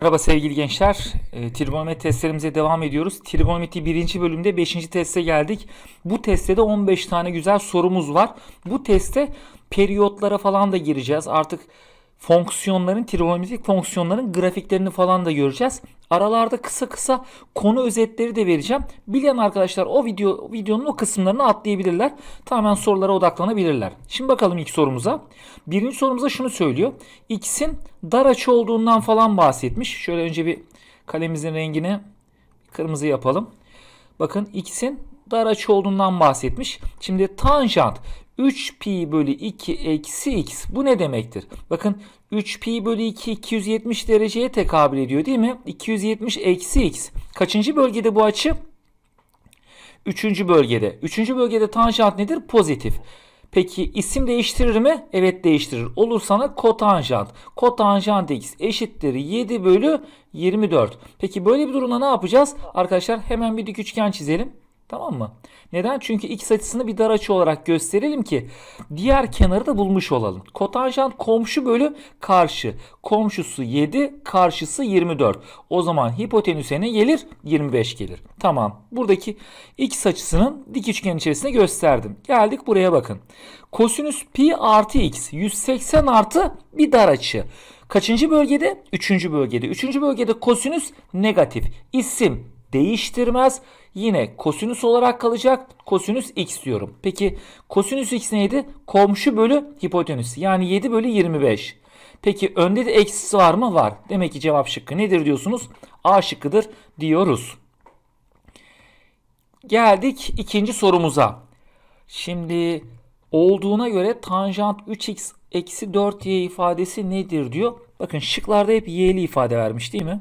Merhaba sevgili gençler. E, trigonometri testlerimize devam ediyoruz. Trigonometri birinci bölümde 5. teste geldik. Bu testte de 15 tane güzel sorumuz var. Bu testte periyotlara falan da gireceğiz. Artık fonksiyonların, trigonometrik fonksiyonların grafiklerini falan da göreceğiz. Aralarda kısa kısa konu özetleri de vereceğim. Bilen arkadaşlar o video videonun o kısımlarını atlayabilirler. Tamamen sorulara odaklanabilirler. Şimdi bakalım ilk sorumuza. Birinci sorumuza şunu söylüyor. X'in dar açı olduğundan falan bahsetmiş. Şöyle önce bir kalemimizin rengini kırmızı yapalım. Bakın x'in dar açı olduğundan bahsetmiş. Şimdi tanjant 3pi bölü 2 eksi x bu ne demektir? Bakın 3pi bölü 2 270 dereceye tekabül ediyor değil mi? 270 eksi x. Kaçıncı bölgede bu açı? Üçüncü bölgede. Üçüncü bölgede tanjant nedir? Pozitif. Peki isim değiştirir mi? Evet değiştirir. Olur sana kotanjant. Kotanjant x eşittir 7 bölü 24. Peki böyle bir durumda ne yapacağız? Arkadaşlar hemen bir dik üçgen çizelim. Tamam mı? Neden? Çünkü x açısını bir dar açı olarak gösterelim ki diğer kenarı da bulmuş olalım. Kotanjant komşu bölü karşı. Komşusu 7, karşısı 24. O zaman hipotenüse ne gelir? 25 gelir. Tamam. Buradaki x açısının dik üçgen içerisinde gösterdim. Geldik buraya bakın. Kosinüs pi artı x 180 artı bir dar açı. Kaçıncı bölgede? Üçüncü bölgede. Üçüncü bölgede kosinüs negatif. İsim değiştirmez. Yine kosinüs olarak kalacak. Kosinüs x diyorum. Peki kosinüs x neydi? Komşu bölü hipotenüs. Yani 7 bölü 25. Peki önde de eksisi var mı? Var. Demek ki cevap şıkkı nedir diyorsunuz? A şıkkıdır diyoruz. Geldik ikinci sorumuza. Şimdi olduğuna göre tanjant 3x eksi 4y ifadesi nedir diyor. Bakın şıklarda hep y'li ifade vermiş değil mi?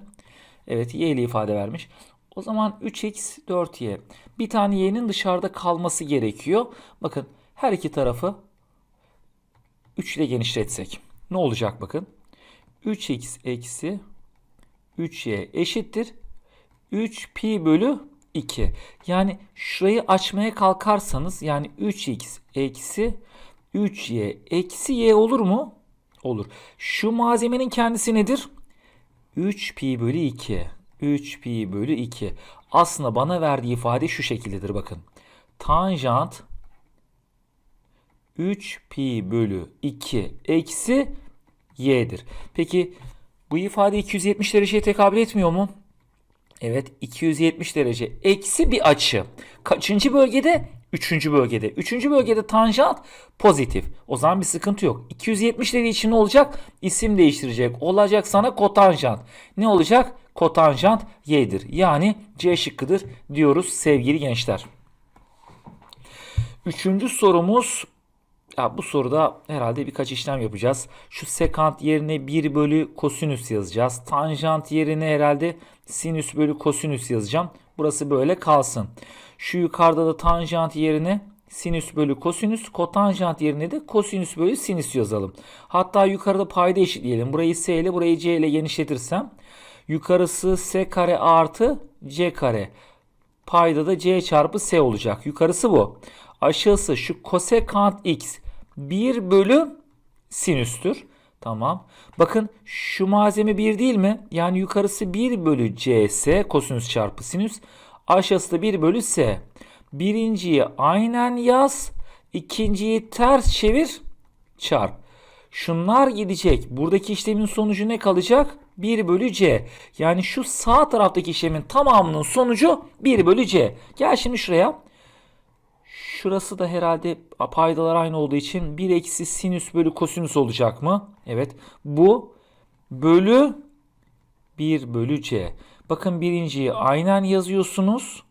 Evet y'li ifade vermiş. O zaman 3x 4y. Bir tane y'nin dışarıda kalması gerekiyor. Bakın her iki tarafı 3 ile genişletsek. Ne olacak bakın. 3x eksi 3y eşittir. 3 pi bölü 2. Yani şurayı açmaya kalkarsanız yani 3x eksi 3y eksi y olur mu? Olur. Şu malzemenin kendisi nedir? 3 pi bölü 2. 3 pi bölü 2. Aslında bana verdiği ifade şu şekildedir bakın. Tanjant 3 pi bölü 2 eksi y'dir. Peki bu ifade 270 dereceye tekabül etmiyor mu? Evet 270 derece eksi bir açı. Kaçıncı bölgede? Üçüncü bölgede. Üçüncü bölgede tanjant pozitif. O zaman bir sıkıntı yok. 270 derece için ne olacak? İsim değiştirecek. Olacak sana kotanjant. Ne olacak? Kotanjant y'dir. Yani C şıkkıdır diyoruz sevgili gençler. Üçüncü sorumuz ya bu soruda herhalde birkaç işlem yapacağız. Şu sekant yerine 1 bölü kosinüs yazacağız. Tanjant yerine herhalde sinüs bölü kosinüs yazacağım. Burası böyle kalsın. Şu yukarıda da tanjant yerine sinüs bölü kosinüs, kotanjant yerine de kosinüs bölü sinüs yazalım. Hatta yukarıda payda eşitleyelim. Burayı s ile burayı c ile genişletirsem yukarısı s kare artı c kare. Payda da c çarpı s olacak. Yukarısı bu. Aşağısı şu kosekant x 1 bölü sinüstür. Tamam. Bakın şu malzeme 1 değil mi? Yani yukarısı 1 bölü cs kosinüs çarpı sinüs. Aşağısı da 1 bölü s. Birinciyi aynen yaz. ikinciyi ters çevir çarp. Şunlar gidecek. Buradaki işlemin sonucu ne kalacak? 1 bölü c. Yani şu sağ taraftaki işlemin tamamının sonucu 1 bölü c. Gel şimdi şuraya. Şurası da herhalde paydalar aynı olduğu için 1 eksi sinüs bölü kosinüs olacak mı? Evet. Bu bölü 1 bölü c. Bakın birinciyi aynen yazıyorsunuz.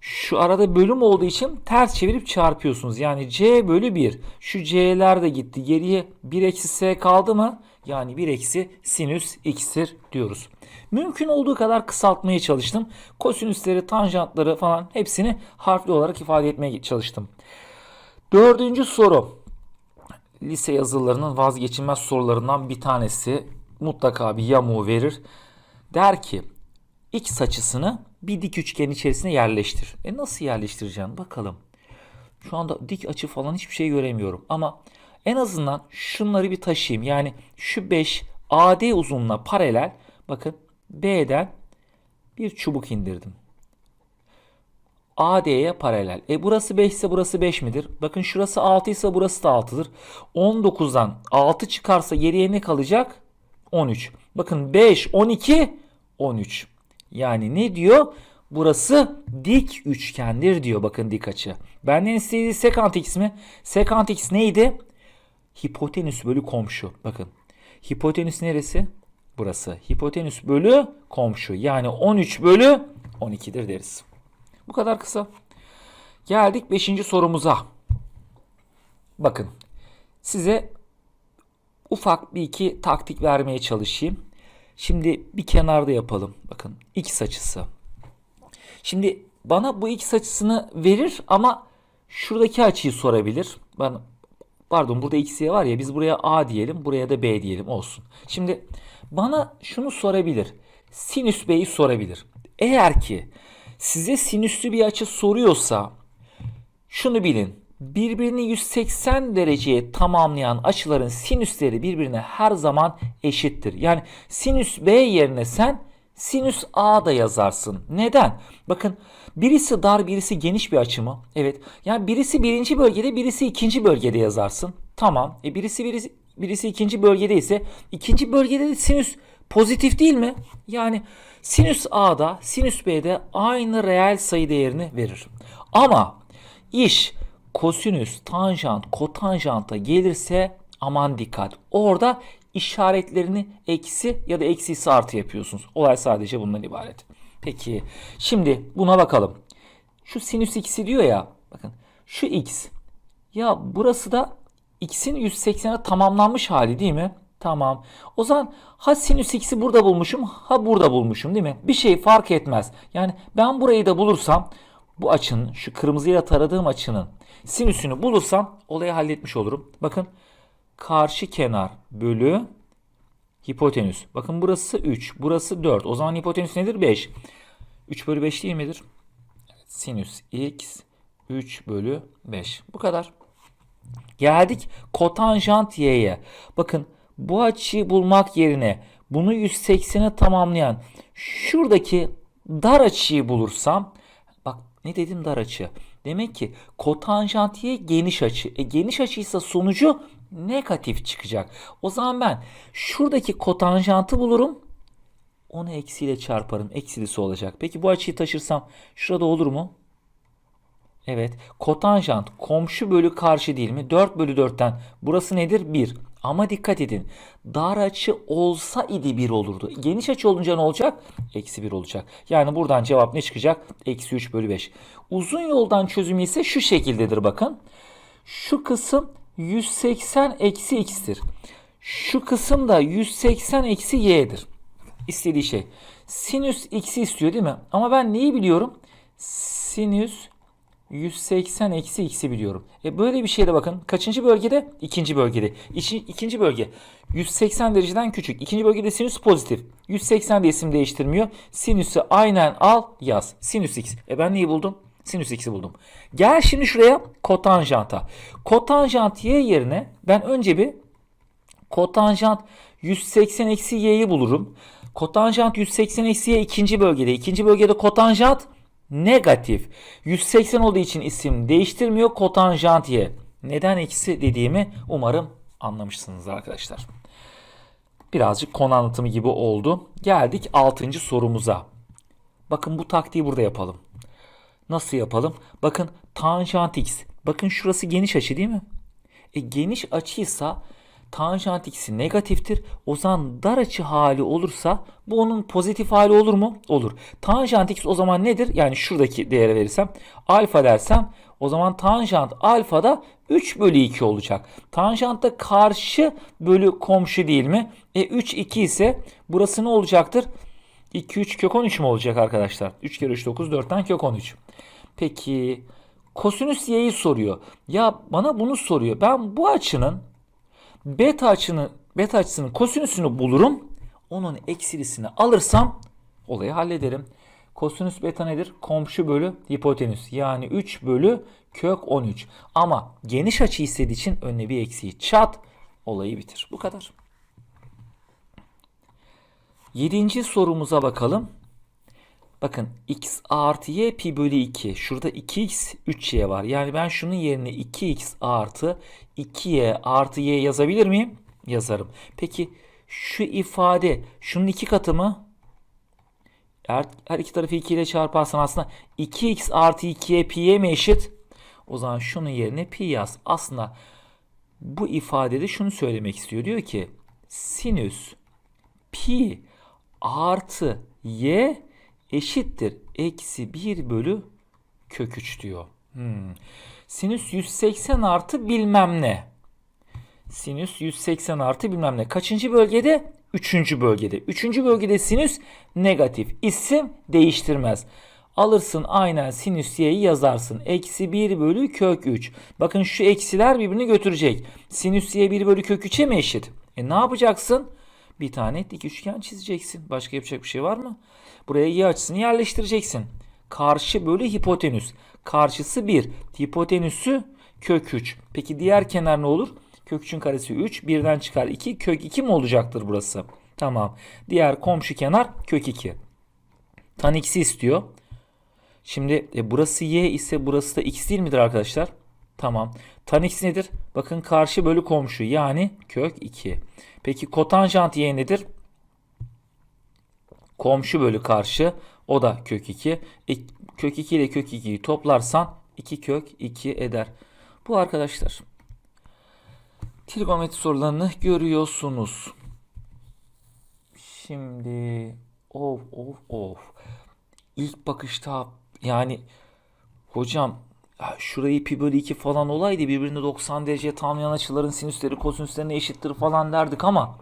Şu arada bölüm olduğu için ters çevirip çarpıyorsunuz. Yani c bölü 1. Şu c'ler de gitti. Geriye 1 eksi s kaldı mı? Yani 1 eksi sinüs x'tir diyoruz. Mümkün olduğu kadar kısaltmaya çalıştım. Kosinüsleri, tanjantları falan hepsini harfli olarak ifade etmeye çalıştım. Dördüncü soru. Lise yazılarının vazgeçilmez sorularından bir tanesi. Mutlaka bir yamuğu verir. Der ki x açısını bir dik üçgen içerisine yerleştir. E nasıl yerleştireceğim bakalım. Şu anda dik açı falan hiçbir şey göremiyorum ama en azından şunları bir taşıyayım. Yani şu 5 AD uzunluğuna paralel bakın B'den bir çubuk indirdim. AD'ye paralel. E burası 5 ise burası 5 midir? Bakın şurası 6 ise burası da 6'dır. 19'dan 6 çıkarsa geriye ne kalacak? 13. Bakın 5, 12, 13. Yani ne diyor? Burası dik üçgendir diyor bakın dik açı. Benden istediği sekant x mi? Sekant x neydi? Hipotenüs bölü komşu. Bakın. Hipotenüs neresi? Burası. Hipotenüs bölü komşu. Yani 13 bölü 12'dir deriz. Bu kadar kısa. Geldik 5. sorumuza. Bakın. Size ufak bir iki taktik vermeye çalışayım. Şimdi bir kenarda yapalım. Bakın x açısı. Şimdi bana bu x açısını verir ama şuradaki açıyı sorabilir. Ben pardon burada x'ye var ya biz buraya a diyelim buraya da b diyelim olsun. Şimdi bana şunu sorabilir. Sinüs b'yi sorabilir. Eğer ki size sinüslü bir açı soruyorsa şunu bilin. Birbirini 180 dereceye tamamlayan açıların sinüsleri birbirine her zaman eşittir. Yani sinüs B yerine sen sinüs A da yazarsın. Neden? Bakın birisi dar birisi geniş bir açı mı? Evet. Yani birisi birinci bölgede birisi ikinci bölgede yazarsın. Tamam. E birisi birisi, birisi ikinci bölgede ise ikinci bölgede de sinüs pozitif değil mi? Yani sinüs A'da sinüs B'de aynı reel sayı değerini verir. Ama iş kosinüs, tanjant, kotanjanta gelirse aman dikkat. Orada işaretlerini eksi ya da eksi ise artı yapıyorsunuz. Olay sadece bundan ibaret. Peki şimdi buna bakalım. Şu sinüs x'i diyor ya bakın şu x ya burası da x'in 180'e tamamlanmış hali değil mi? Tamam. O zaman ha sinüs x'i burada bulmuşum ha burada bulmuşum değil mi? Bir şey fark etmez. Yani ben burayı da bulursam bu açının şu kırmızıyla taradığım açının sinüsünü bulursam olayı halletmiş olurum. Bakın karşı kenar bölü hipotenüs. Bakın burası 3 burası 4. O zaman hipotenüs nedir? 5. 3 bölü 5 değil midir? Sinüs x 3 bölü 5. Bu kadar. Geldik kotanjant y'ye. Bakın bu açıyı bulmak yerine bunu 180'e tamamlayan şuradaki dar açıyı bulursam bak ne dedim dar açı. Demek ki kotanjant y geniş açı. E, geniş açıysa sonucu negatif çıkacak. O zaman ben şuradaki kotanjantı bulurum. Onu eksiyle çarparım. Eksilisi olacak. Peki bu açıyı taşırsam şurada olur mu? Evet. Kotanjant komşu bölü karşı değil mi? 4 bölü 4'ten. Burası nedir? 1. Ama dikkat edin. Dar açı olsa idi 1 olurdu. Geniş açı olunca ne olacak? Eksi 1 olacak. Yani buradan cevap ne çıkacak? Eksi 3 bölü 5. Uzun yoldan çözümü ise şu şekildedir bakın. Şu kısım 180 eksi x'tir. Şu kısım da 180 eksi y'dir. İstediği şey. Sinüs x'i istiyor değil mi? Ama ben neyi biliyorum? Sinüs 180 eksi x'i biliyorum. E böyle bir şeyde bakın. Kaçıncı bölgede? İkinci bölgede. İki, ikinci bölge. 180 dereceden küçük. İkinci bölgede sinüs pozitif. 180 de isim değiştirmiyor. Sinüsü aynen al yaz. Sinüs x. E ben neyi buldum? Sinüs x'i buldum. Gel şimdi şuraya kotanjanta. Kotanjant y yerine ben önce bir kotanjant 180 eksi y'yi bulurum. Kotanjant 180 eksi y ikinci bölgede. İkinci bölgede kotanjant negatif. 180 olduğu için isim değiştirmiyor. Kotanjant y. Neden eksi dediğimi umarım anlamışsınız arkadaşlar. Birazcık konu anlatımı gibi oldu. Geldik 6. sorumuza. Bakın bu taktiği burada yapalım. Nasıl yapalım? Bakın tanjant x. Bakın şurası geniş açı değil mi? E, geniş açıysa tanjant x'i negatiftir. O zaman dar açı hali olursa bu onun pozitif hali olur mu? Olur. Tanjant x o zaman nedir? Yani şuradaki değere verirsem alfa dersem o zaman tanjant alfa da 3 bölü 2 olacak. Tanjant da karşı bölü komşu değil mi? E 3 2 ise burası ne olacaktır? 2 3 kök 13 mi olacak arkadaşlar? 3 kere 3 9 4'ten kök 13. Peki kosinüs y'yi soruyor. Ya bana bunu soruyor. Ben bu açının beta açını beta açısının kosinüsünü bulurum. Onun eksilisini alırsam olayı hallederim. Kosinüs beta nedir? Komşu bölü hipotenüs. Yani 3 bölü kök 13. Ama geniş açı istediği için önüne bir eksiği çat olayı bitir. Bu kadar. Yedinci sorumuza bakalım. Bakın x artı y pi bölü 2. Şurada 2x 3y var. Yani ben şunun yerine 2x artı 2y artı y yazabilir miyim? Yazarım. Peki şu ifade şunun iki katı mı? Her, her iki tarafı 2 ile çarparsan aslında 2x artı 2y pi'ye mi eşit? O zaman şunun yerine pi yaz. Aslında bu ifadede şunu söylemek istiyor. Diyor ki sinüs pi artı y eşittir. Eksi 1 bölü kök 3 diyor. Hmm. Sinüs 180 artı bilmem ne. Sinüs 180 artı bilmem ne. Kaçıncı bölgede? Üçüncü bölgede. Üçüncü bölgede sinüs negatif. İsim değiştirmez. Alırsın aynen sinüs y'yi yazarsın. Eksi 1 bölü kök 3. Bakın şu eksiler birbirini götürecek. Sinüs y 1 bölü kök 3'e mi eşit? E ne yapacaksın? Bir tane dik üçgen çizeceksin. Başka yapacak bir şey var mı? Buraya y açısını yerleştireceksin. Karşı bölü hipotenüs. Karşısı 1. Hipotenüsü kök 3. Peki diğer kenar ne olur? Kök 3'ün karesi 3. Birden çıkar 2. Kök 2 mi olacaktır burası? Tamam. Diğer komşu kenar kök 2. Tan x'i istiyor. Şimdi e, burası y ise burası da x değil midir arkadaşlar? Tamam. Tan x nedir? Bakın karşı bölü komşu yani kök 2. Peki kotanjant y nedir? Komşu bölü karşı o da kök 2. E, kök 2 ile kök 2'yi toplarsan 2 kök 2 eder. Bu arkadaşlar trigonometri sorularını görüyorsunuz. Şimdi of of of. İlk bakışta yani hocam şurayı pi bölü 2 falan olaydı birbirini 90 derece tamamlayan açıların sinüsleri kosinüslerine eşittir falan derdik ama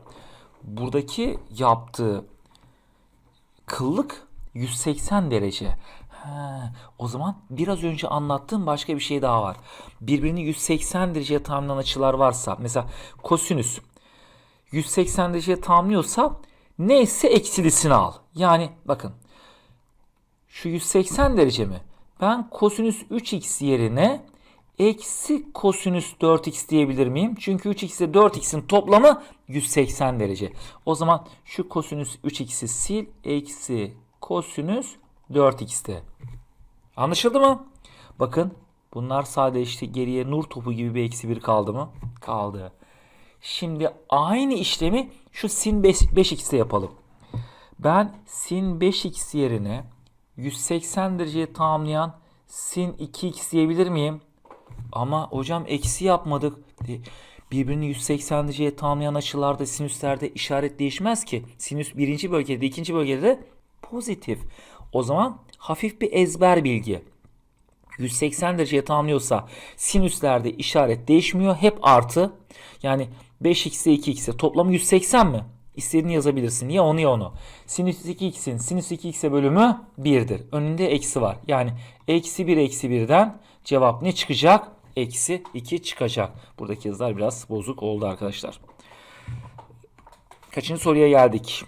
buradaki yaptığı kıllık 180 derece. He, o zaman biraz önce anlattığım başka bir şey daha var. Birbirini 180 dereceye tamamlayan açılar varsa mesela kosinüs 180 dereceye tamamlıyorsa neyse eksilisini al. Yani bakın şu 180 derece mi? Ben kosinüs 3x yerine eksi kosinüs 4x diyebilir miyim? Çünkü 3x ile 4x'in toplamı 180 derece. O zaman şu kosinüs 3x'i sil. Eksi kosinüs 4x'te. Anlaşıldı mı? Bakın bunlar sadece işte geriye nur topu gibi bir eksi 1 kaldı mı? Kaldı. Şimdi aynı işlemi şu sin 5, 5x'te yapalım. Ben sin 5x yerine 180 dereceye tamamlayan sin 2x diyebilir miyim? Ama hocam eksi yapmadık. E, Birbirini 180 dereceye tamamlayan açılarda sinüslerde işaret değişmez ki. Sinüs birinci bölgede, ikinci bölgede de pozitif. O zaman hafif bir ezber bilgi. 180 dereceye tamamlıyorsa sinüslerde işaret değişmiyor. Hep artı. Yani 5x'e 2x'e toplamı 180 mi? İstediğini yazabilirsin. Ya onu ya onu. Sinüs 2x'in sinüs 2x'e bölümü 1'dir. Önünde eksi var. Yani eksi 1 eksi 1'den cevap ne çıkacak? Eksi 2 çıkacak. Buradaki yazılar biraz bozuk oldu arkadaşlar. Kaçıncı soruya geldik?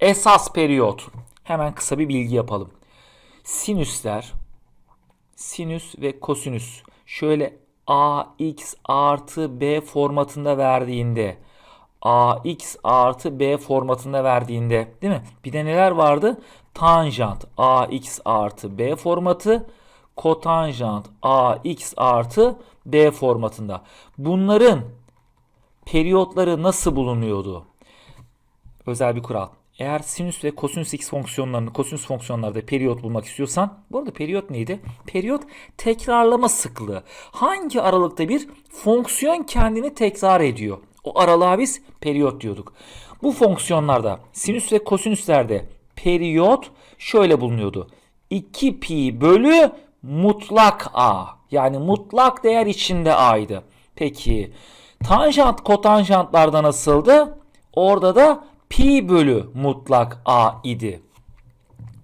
Esas periyot. Hemen kısa bir bilgi yapalım. Sinüsler, sinüs ve kosinüs şöyle ax artı b formatında verdiğinde ax artı b formatında verdiğinde değil mi? Bir de neler vardı? Tanjant ax artı b formatı kotanjant ax artı b formatında. Bunların periyotları nasıl bulunuyordu? Özel bir kural. Eğer sinüs ve kosinüs x fonksiyonlarını kosinüs fonksiyonlarda periyot bulmak istiyorsan bu arada periyot neydi? Periyot tekrarlama sıklığı. Hangi aralıkta bir fonksiyon kendini tekrar ediyor? O aralığa biz periyot diyorduk. Bu fonksiyonlarda sinüs ve kosinüslerde periyot şöyle bulunuyordu. 2 pi bölü mutlak a. Yani mutlak değer içinde a'ydı. Peki tanjant kotanjantlarda nasıldı? Orada da pi bölü mutlak a idi.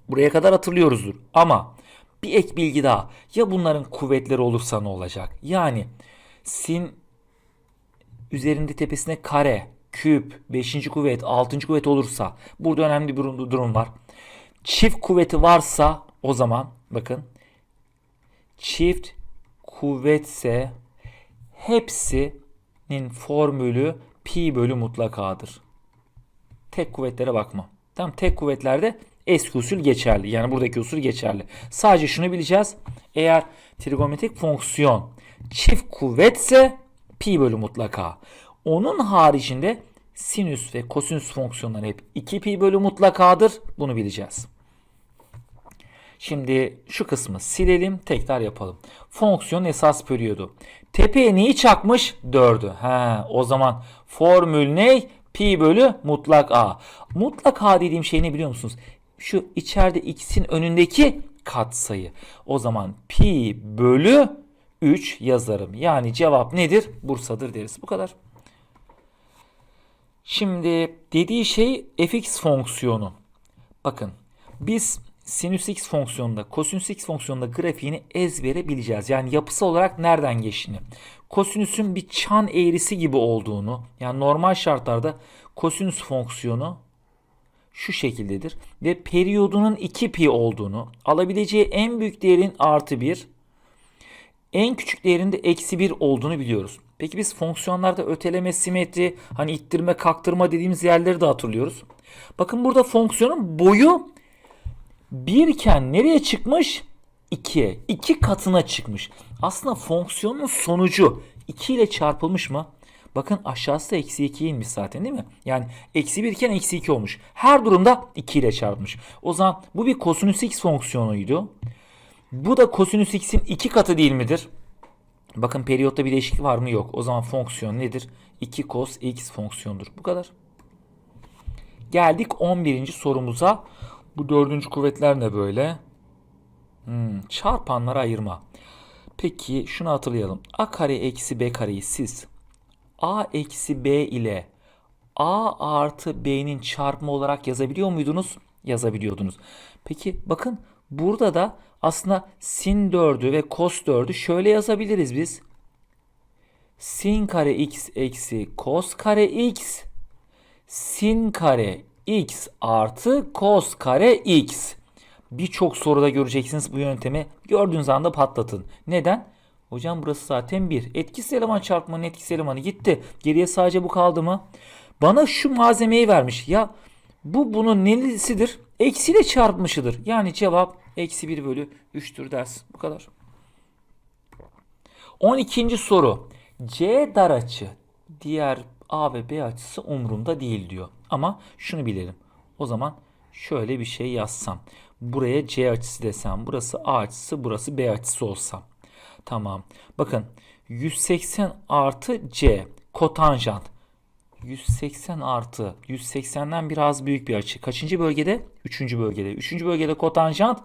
Buraya kadar hatırlıyoruzdur. Ama bir ek bilgi daha. Ya bunların kuvvetleri olursa ne olacak? Yani sin üzerinde tepesine kare, küp, 5. kuvvet, 6. kuvvet olursa burada önemli bir durum var. Çift kuvveti varsa o zaman bakın çift kuvvetse hepsinin formülü pi bölü mutlak a'dır. Tek kuvvetlere bakma. Tamam tek kuvvetlerde eski usul geçerli. Yani buradaki usul geçerli. Sadece şunu bileceğiz. Eğer trigonometrik fonksiyon çift kuvvetse pi bölü mutlaka. Onun haricinde sinüs ve kosinüs fonksiyonları hep 2 pi bölü mutlakadır. Bunu bileceğiz. Şimdi şu kısmı silelim tekrar yapalım. Fonksiyon esas periyodu. Tepeye neyi çakmış? 4'ü. He, o zaman formül ne? Pi bölü mutlak a. Mutlak a dediğim şey ne biliyor musunuz? Şu içeride x'in önündeki katsayı. O zaman pi bölü 3 yazarım. Yani cevap nedir? Bursa'dır deriz. Bu kadar. Şimdi dediği şey fx fonksiyonu. Bakın biz sinüs x fonksiyonunda, kosinüs x fonksiyonunda grafiğini ezbere bileceğiz. Yani yapısı olarak nereden geçtiğini. Kosinüsün bir çan eğrisi gibi olduğunu, yani normal şartlarda kosinüs fonksiyonu şu şekildedir. Ve periyodunun 2 pi olduğunu, alabileceği en büyük değerin artı 1, en küçük değerinde eksi 1 olduğunu biliyoruz. Peki biz fonksiyonlarda öteleme, simetri, hani ittirme, kaktırma dediğimiz yerleri de hatırlıyoruz. Bakın burada fonksiyonun boyu 1 iken nereye çıkmış? 2'ye. 2 katına çıkmış. Aslında fonksiyonun sonucu 2 ile çarpılmış mı? Bakın aşağısı da eksi 2'ye inmiş zaten değil mi? Yani eksi 1 iken eksi 2 olmuş. Her durumda 2 ile çarpmış. O zaman bu bir kosinüs x fonksiyonuydu. Bu da kosinüs x'in 2 katı değil midir? Bakın periyotta bir değişiklik var mı? Yok. O zaman fonksiyon nedir? 2 cos x fonksiyondur. Bu kadar. Geldik 11. sorumuza. Bu dördüncü kuvvetler ne böyle? Hmm, çarpanlara ayırma. Peki şunu hatırlayalım. A kare eksi B kareyi siz A eksi B ile A artı B'nin çarpımı olarak yazabiliyor muydunuz? Yazabiliyordunuz. Peki bakın burada da aslında sin 4'ü ve cos 4'ü şöyle yazabiliriz biz. Sin kare x eksi cos kare x sin kare x artı cos kare x. Birçok soruda göreceksiniz bu yöntemi. Gördüğünüz anda patlatın. Neden? Hocam burası zaten 1. Etkisiz eleman çarpmanın etkisiz elemanı gitti. Geriye sadece bu kaldı mı? Bana şu malzemeyi vermiş. Ya bu bunun nelisidir? Eksiyle çarpmışıdır. Yani cevap eksi 1 bölü 3'tür ders. Bu kadar. 12. soru. C dar açı diğer A ve B açısı umurumda değil diyor. Ama şunu bilelim. O zaman şöyle bir şey yazsam. Buraya C açısı desem. Burası A açısı, burası B açısı olsam. Tamam. Bakın 180 artı C kotanjant. 180 artı 180'den biraz büyük bir açı. Kaçıncı bölgede? Üçüncü bölgede. Üçüncü bölgede kotanjant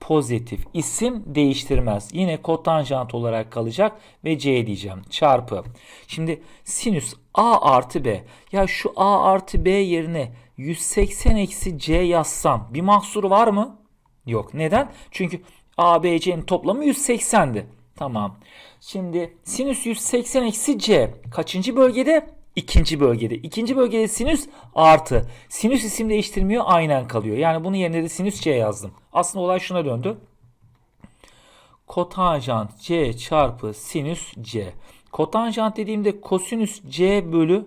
pozitif. İsim değiştirmez. Yine kotanjant olarak kalacak ve C diyeceğim. Çarpı. Şimdi sinüs A artı B. Ya şu A artı B yerine 180 eksi C yazsam bir mahsuru var mı? Yok. Neden? Çünkü A, B, C'nin toplamı 180'di. Tamam. Şimdi sinüs 180 eksi C kaçıncı bölgede? İkinci bölgede. İkinci bölgede sinüs artı. Sinüs isim değiştirmiyor aynen kalıyor. Yani bunun yerine de sinüs C yazdım. Aslında olay şuna döndü. Kotanjant C çarpı sinüs C. Kotanjant dediğimde kosinüs C bölü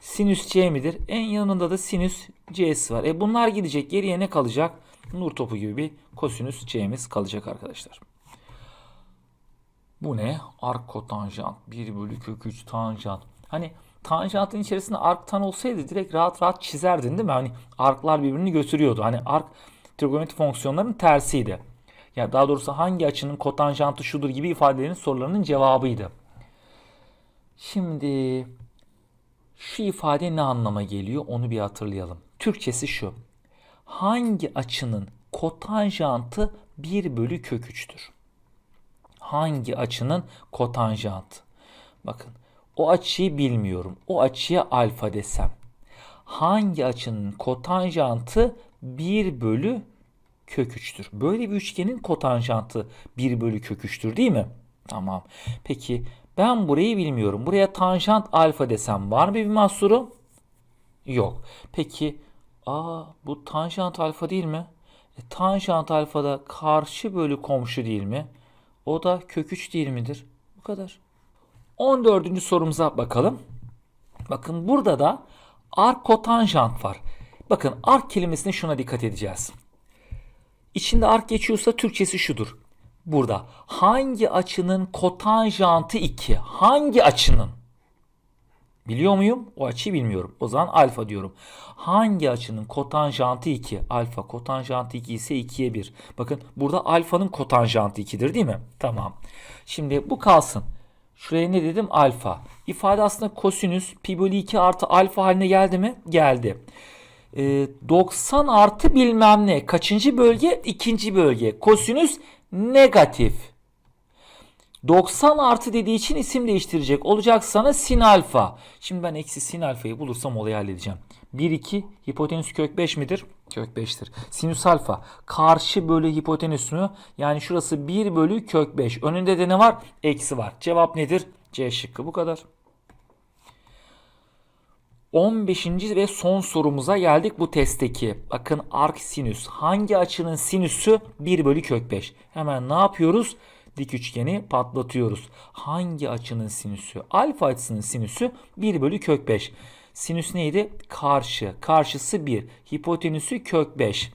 sinüs C midir? En yanında da sinüs C'si var. E bunlar gidecek. Geriye ne kalacak? Nur topu gibi bir kosinüs C'miz kalacak arkadaşlar. Bu ne? Ark kotanjant. 1 bölü kök 3 tanjant. Hani tanjantın içerisinde ark tan olsaydı direkt rahat rahat çizerdin değil mi? Hani arklar birbirini götürüyordu. Hani ark trigonometri fonksiyonlarının tersiydi. Ya daha doğrusu hangi açının kotanjantı şudur gibi ifadelerin sorularının cevabıydı. Şimdi şu ifade ne anlama geliyor onu bir hatırlayalım. Türkçesi şu. Hangi açının kotanjantı 1 bölü kök 3'tür? Hangi açının kotanjantı? Bakın o açıyı bilmiyorum. O açıya alfa desem. Hangi açının kotanjantı 1 bölü kök 3'tür. Böyle bir üçgenin kotanjantı 1 bölü kök 3'tür değil mi? Tamam. Peki ben burayı bilmiyorum. Buraya tanjant alfa desem var mı bir mahsuru? Yok. Peki aa bu tanjant alfa değil mi? E, tanjant alfa da karşı bölü komşu değil mi? O da kök 3 değil midir? Bu kadar. 14. sorumuza bakalım. Bakın burada da arc kotanjant var. Bakın ark kelimesine şuna dikkat edeceğiz. İçinde ark geçiyorsa Türkçesi şudur. Burada hangi açının kotanjantı 2? Hangi açının? Biliyor muyum? O açıyı bilmiyorum. O zaman alfa diyorum. Hangi açının kotanjantı 2? Alfa kotanjantı 2 ise 2'ye 1. Bakın burada alfanın kotanjantı 2'dir değil mi? Tamam. Şimdi bu kalsın. Şuraya ne dedim? Alfa. İfade aslında kosinüs pi bölü 2 artı alfa haline geldi mi? Geldi. Ee, 90 artı bilmem ne. Kaçıncı bölge? İkinci bölge. Kosinüs negatif. 90 artı dediği için isim değiştirecek. Olacak sana sin alfa. Şimdi ben eksi sin alfayı bulursam olayı halledeceğim. 1 2 hipotenüs kök 5 midir? Kök 5'tir. Sinüs alfa karşı bölü hipotenüs mü? Yani şurası 1 bölü kök 5. Önünde de ne var? Eksi var. Cevap nedir? C şıkkı bu kadar. 15. ve son sorumuza geldik bu testteki. Bakın ark sinüs. Hangi açının sinüsü 1 bölü kök 5? Hemen ne yapıyoruz? Dik üçgeni patlatıyoruz. Hangi açının sinüsü? Alfa açısının sinüsü 1 bölü kök 5. Sinüs neydi? Karşı. Karşısı 1. Hipotenüsü kök 5.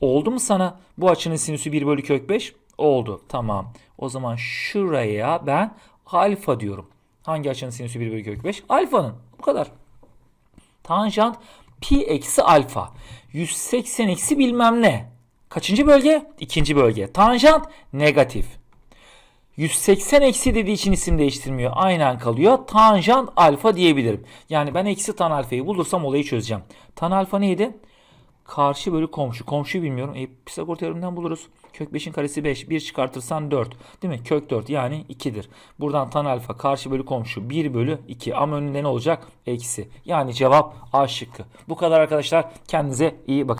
Oldu mu sana bu açının sinüsü 1 bölü kök 5? Oldu. Tamam. O zaman şuraya ben alfa diyorum. Hangi açının sinüsü 1 bölü kök 5? Alfanın. Bu kadar. Tanjant pi eksi alfa. 180 eksi bilmem ne. Kaçıncı bölge? İkinci bölge. Tanjant negatif. 180 eksi dediği için isim değiştirmiyor. Aynen kalıyor. Tanjant alfa diyebilirim. Yani ben eksi tan alfayı bulursam olayı çözeceğim. Tan alfa neydi? Karşı bölü komşu. Komşuyu bilmiyorum. E, Pisagor teoreminden buluruz. Kök 5'in karesi 5. 1 çıkartırsan 4. Değil mi? Kök 4 yani 2'dir. Buradan tan alfa karşı bölü komşu 1 bölü 2. Ama önünde ne olacak? Eksi. Yani cevap A şıkkı. Bu kadar arkadaşlar. Kendinize iyi bakın.